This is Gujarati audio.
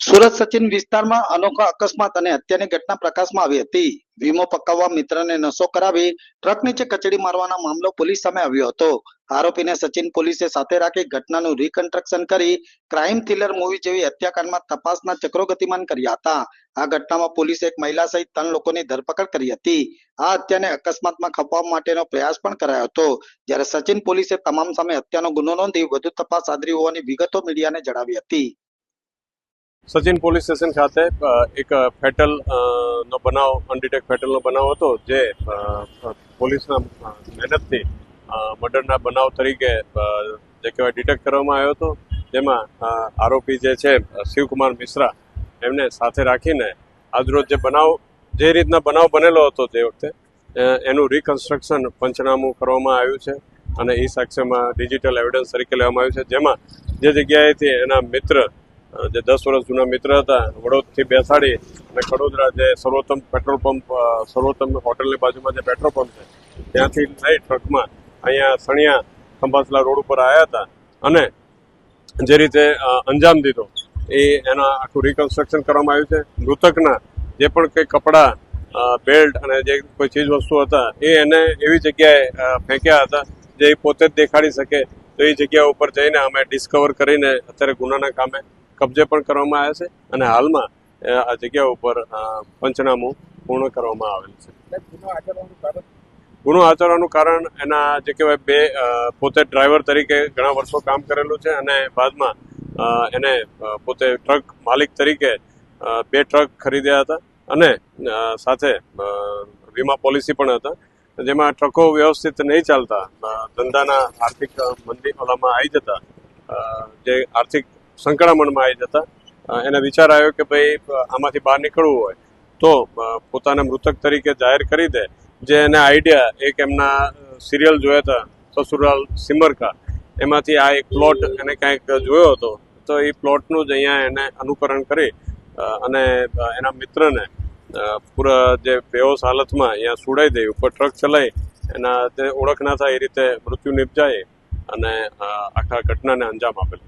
સુરત સચિન વિસ્તારમાં અનોખા અકસ્માત અને હત્યાની ઘટના પ્રકાશમાં આવી હતી. વીમો પકાવવા મિત્રને નશો કરાવી ટ્રક નીચે કચડી મારવાના મામલો પોલીસ સામે આવ્યો હતો. આરોપીને સચિન પોલીસે સાથે રાખી ઘટનાનું રિકન્સ્ટ્રક્શન કરી ક્રાઇમ થ્રિલર મૂવી જેવી હત્યાકાંડમાં તપાસના ચક્રો ગતિમાન કર્યા હતા. આ ઘટનામાં પોલીસે એક મહિલા સહિત ત્રણ લોકોની ધરપકડ કરી હતી. આ હત્યાને અકસ્માતમાં ખપવા માટેનો પ્રયાસ પણ કરાયો હતો. જ્યારે સચિન પોલીસે તમામ સામે હત્યાનો ગુનો નોંધી વધુ તપાસ આદરી હોવાની વિગતો મીડિયાને જણાવી હતી. સચિન પોલીસ સ્ટેશન ખાતે એક ફેટલ નો બનાવ અનડિટેક ફેટલનો બનાવ હતો, જે પોલીસના મહેનતથી મર્ડરના બનાવ તરીકે જે કહેવાય ડિટેક્ટ કરવામાં આવ્યો હતો. જેમાં આરોપી જે છે શિવકુમાર મિશ્રા, એમને સાથે રાખીને આજરોજ જે બનાવ, જે રીતના બનાવ બનેલો હતો તે વખતે એનું રિકન્સ્ટ્રક્શન પંચનામું કરવામાં આવ્યું છે અને એ સાક્ષ્યમાં ડિજિટલ એવિડન્સ તરીકે લેવામાં આવ્યું છે. જેમાં જે જગ્યાએથી એના મિત્ર જે દસ વર્ષ જૂના મિત્ર હતા, વડોદથી બેસાડી અને ખડોદરા જે સર્વોત્તમ પેટ્રોલ પંપ સર્વોત્તમ હોટલની બાજુમાં જે પેટ્રોલ પંપ છે, ત્યાંથી લઈ ટ્રકમાં અહીંયા સણિયા ખંભાસલા રોડ ઉપર આવ્યા હતા અને જે રીતે અંજામ દીધો, એ એના આખું રિકન્સ્ટ્રક્શન કરવામાં આવ્યું છે. મૃતકના જે પણ કંઈ કપડાં બેલ્ટ અને જે કોઈ ચીજ વસ્તુ હતા, એ એને એવી જગ્યાએ ફેંક્યા હતા જે એ પોતે જ દેખાડી શકે, તો એ જગ્યા ઉપર જઈને અમે ડિસ્કવર કરીને અત્યારે ગુનાના કામે કબજે પણ કરવામાં આવ્યા છે અને હાલમાં આ જગ્યા ઉપર પંચનામું પૂર્ણ કરવામાં આવેલ છે. ગુનો આચરવાનું કારણ? એના જે કહેવાય બે પોતે ડ્રાઈવર તરીકે ઘણા વર્ષો કામ કરેલું છે અને બાદમાં એને પોતે ટ્રક માલિક તરીકે બે ટ્રક ખરીદ્યા હતા અને સાથે વીમા પોલિસી પણ હતા. જેમાં ટ્રકો વ્યવસ્થિત નહીં ચાલતા ધંધાના આર્થિક મંદી ઓલામાં આવી જતા જે આર્થિક સંકળામણમાં આવી જતા એને વિચાર આવ્યો કે ભાઈ આમાંથી બહાર નીકળવું હોય, તો પોતાને મૃતક તરીકે જાહેર કરી દે. જે એને આઈડિયા એક એમના સિરિયલ જોયા હતા, સસુરાલ સિમરકા, એમાંથી આ એક પ્લોટ એને કાંઈક જોયો હતો, તો એ પ્લોટનું જ અહીંયા એને અનુકરણ કરી અને એના મિત્રને પૂરા જે બેહોશ હાલતમાં અહીંયા સુડાઈ દઈ, ઉપર ટ્રક ચલાવી એના તે ઓળખ ના થાય એ રીતે મૃત્યુ નિપજાય અને આખા ઘટનાને અંજામ આપેલ.